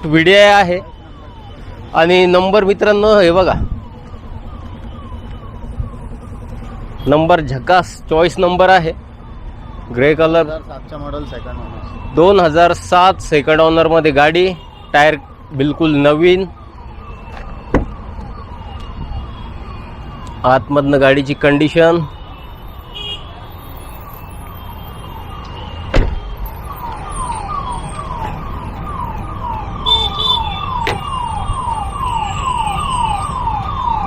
Swift V आहे. आणि number मित्रांनो हे बघा. नंबर झकास चॉईस नंबर आहे. ग्रे कलर सातच्या मॉडेल सेकंड ओनर दोन हजार सात सेकंड ओनरमध्ये गाडी. टायर बिलकुल नवीन. आतमधनं गाडीची कंडिशन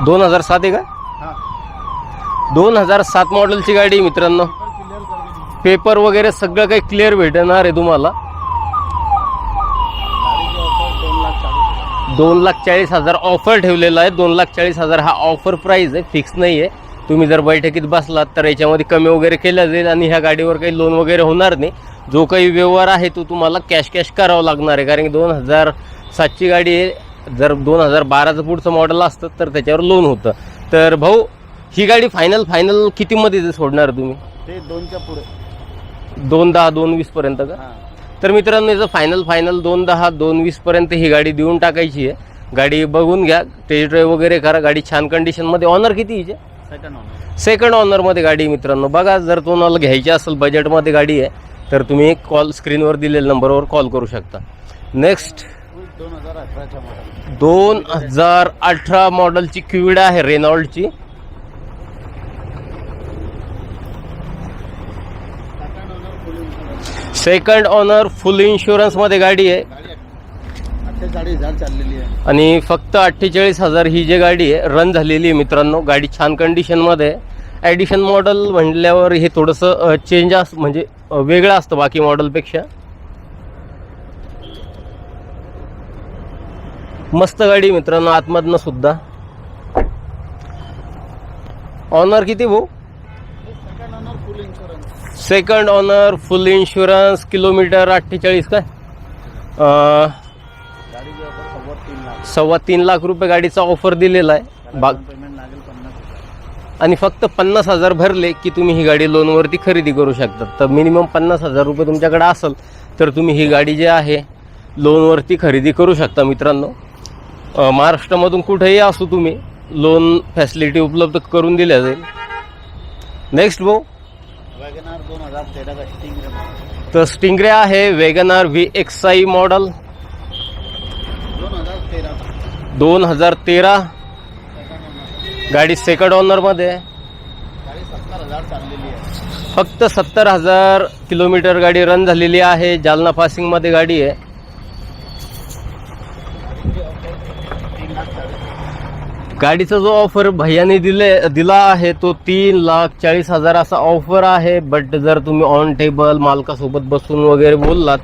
दोन हजार सात आहे का? हां. दोन हजार सात मॉडेलची गाडी आहे मित्रांनो. पेपर वगैरे सगळं काही क्लिअर भेटणार आहे तुम्हाला. दोन लाख चाळीस हजार. ऑफर ठेवलेला आहे. दोन लाख चाळीस हजार हा ऑफर प्राईस आहे. फिक्स नाही आहे. तुम्ही जर बैठकीत बसलात तर याच्यामध्ये कमी वगैरे केलं जाईल आणि ह्या गाडीवर काही लोन वगैरे होणार नाही. जो काही व्यवहार आहे तो तुम्हाला कॅश कॅश करावा लागणार आहे. कारण की दोन हजार सातची गाडी आहे. जर दोन हजार बाराचं पुढचं मॉडेल असतं तर त्याच्यावर लोन होतं. तर भाऊ ही गाडी फायनल फायनल कितीमध्ये सोडणार तुम्ही? ते दोनच्या पुढे. दोन दहा दोन वीसपर्यंत का? हां. तर मित्रांनो याचं फायनल फायनल दोन दहा दोन वीसपर्यंत ही गाडी देऊन टाकायची आहे. गाडी बघून घ्या टेस्ट ड्राईव्ह वगैरे करा. गाडी छान कंडिशनमध्ये ऑनर किती हिचे? सेकंड ओनर सेकंड ऑनरमध्ये गाडी मित्रांनो. बघा जर तुम्हाला घ्यायची असेल बजेटमध्ये गाडी आहे तर तुम्ही कॉल स्क्रीनवर दिलेल्या नंबरवर कॉल करू शकता. नेक्स्ट दोन हजार अठराच्या मॉडेल दोन हजार अठरा मॉडेलची क्विड आहे रेनॉल्डची second owner full insurance second owner full इन्शुरन्समध्ये गाडी आहे. गाडी अठ्ठेचाळीस हजार चाललेली आहे. आणि फक्त अठ्ठेचाळीस हजार ही जी गाडी आहे रन झालेली आहे मित्रांनो. गाडी छान कंडिशनमध्ये आहे. ॲडिशन मॉडेल म्हणल्यावर हे थोडंसं चेंज म्हणजे अ, वेगळं असतं बाकी मॉडेलपेक्षा मस्त गाडी मित्रांनो आतमधनं सुद्धा. ऑनर किती भाऊ? Second owner full insurance kilometre अठ्ठेचाळीस काय? सव्वा तीन लाख रुपये गाडीचा ऑफर दिलेला आहे. बाग आणि फक्त पन्नास हजार भरले की तुम्ही ही गाडी लोनवरती खरेदी करू शकता. तर मिनिमम पन्नास हजार रुपये तुमच्याकडे असेल तर तुम्ही ही गाडी जी आहे लोनवरती खरेदी करू शकता मित्रांनो. महाराष्ट्रामधून कुठेही असू तुम्ही लोन फॅसिलिटी उपलब्ध करून दिल्या जाईल. नेक्स्ट भाऊ. वॅगनार दोन हजार तेराचा स्टिंग तर स्टिंग्रे आहे WagonR V X I model दोन हजार तेरा दोन हजार तेरा. सेकंड ओनर गाडी सेकंड ऑनरमध्ये आहे. फक्त सत्तर हजार किलोमीटर गाडी रन झालेली आहे. जालना पासिंगमध्ये गाडी आहे तीन लाख चाळीस गाडीचा जो ऑफर भैयाने दिले दिला आहे तो तीन लाख चाळीस हजार असा ऑफर आहे. बट जर तुम्ही ऑन टेबल मालकासोबत बसून वगैरे बोललात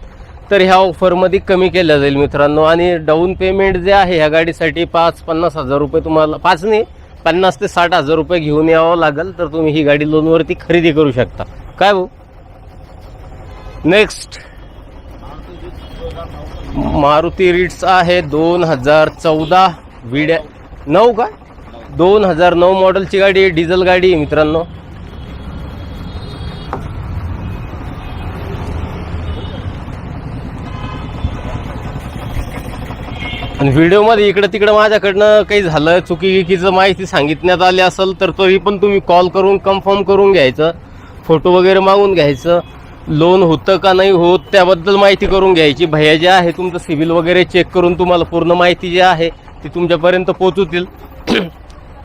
तर ह्या ऑफरमध्ये कमी केल्या जाईल मित्रांनो. आणि डाऊन पेमेंट जे आहे ह्या गाडीसाठी पाच पन्नास हजार रुपये तुम्हाला पाच नाही पन्नास ते साठ हजार रुपये घेऊन यावं लागेल तर तुम्ही ही गाडी लोनवरती खरेदी करू शकता. काय भाऊ? नेक्स्ट मारुती रिट्स आहे दोन हजार चौदा विड्या नऊ का दोन हजार नऊ मॉडेलची गाडी आहे डिझेल गाडी आहे मित्रांनो. आणि व्हिडिओमध्ये इकडं तिकडं माझ्याकडनं काही झालं चुकी गिकीचं माहिती सांगितण्यात आली असेल तर तरी पण तुम्ही कॉल करून कन्फर्म करून घ्यायचं. फोटो वगैरे मागून घ्यायचं. लोन होतं का नाही होत त्याबद्दल माहिती करून घ्यायची. भैया जे आहे तुमचं सिबिल वगैरे चेक करून तुम्हाला पूर्ण माहिती जी आहे ती तुमच्यापर्यंत पोचवतील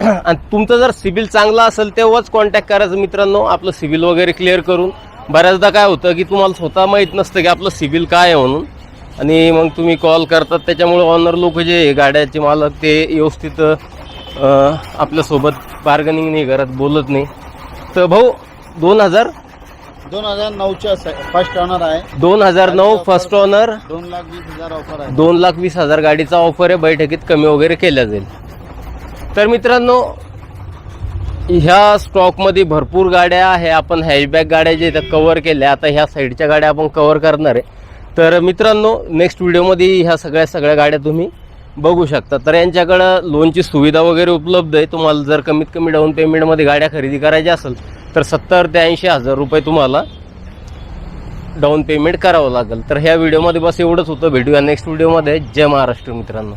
आणि तुमचं जर सिबिल चांगला असेल तेव्हाच कॉन्टॅक्ट करायचं मित्रांनो. आपलं सिबिल वगैरे क्लिअर करून. बऱ्याचदा काय होतं की तुम्हाला स्वतः माहीत नसतं की आपलं सिबिल काय आहे म्हणून. आणि मग तुम्ही कॉल करतात. त्याच्यामुळे ऑनर लोक जे गाड्याचे मालक ते व्यवस्थित आपल्यासोबत बार्गनिंग नाही करत बोलत नाही. तर भाऊ दोन हजार दोन हजार नऊच्या फर्स्ट ऑनर आहे. दोन हजार नऊ फर्स्ट ऑनर दोन लाख वीस हजार ऑफर आहे. दोन लाख वीस हजार गाडीचा ऑफर आहे. बैठकीत कमी वगैरे केल्या जाईल. तर मित्रांनो ह्या स्टॉकमध्ये भरपूर गाड्या आहे. आपण हॅशबॅक गाड्या जे कव्हर केल्या. आता ह्या साईडच्या गाड्या आपण कव्हर करणार आहे. तर मित्रांनो नेक्स्ट व्हिडिओमध्ये ह्या सगळ्या सगळ्या गाड्या तुम्ही बघू शकता. तर यांच्याकडं लोनची सुविधा वगैरे उपलब्ध आहे. तुम्हाला जर कमीत कमी डाऊन पेमेंटमध्ये गाड्या खरेदी करायच्या असेल तर सत्तर ते ऐंशी हजार रुपये तुम्हाला डाऊन पेमेंट करावं लागेल. तर ह्या व्हिडिओमध्ये बस एवढंच होतं. भेटूया नेक्स्ट व्हिडिओमध्ये जय महाराष्ट्र मित्रांनो.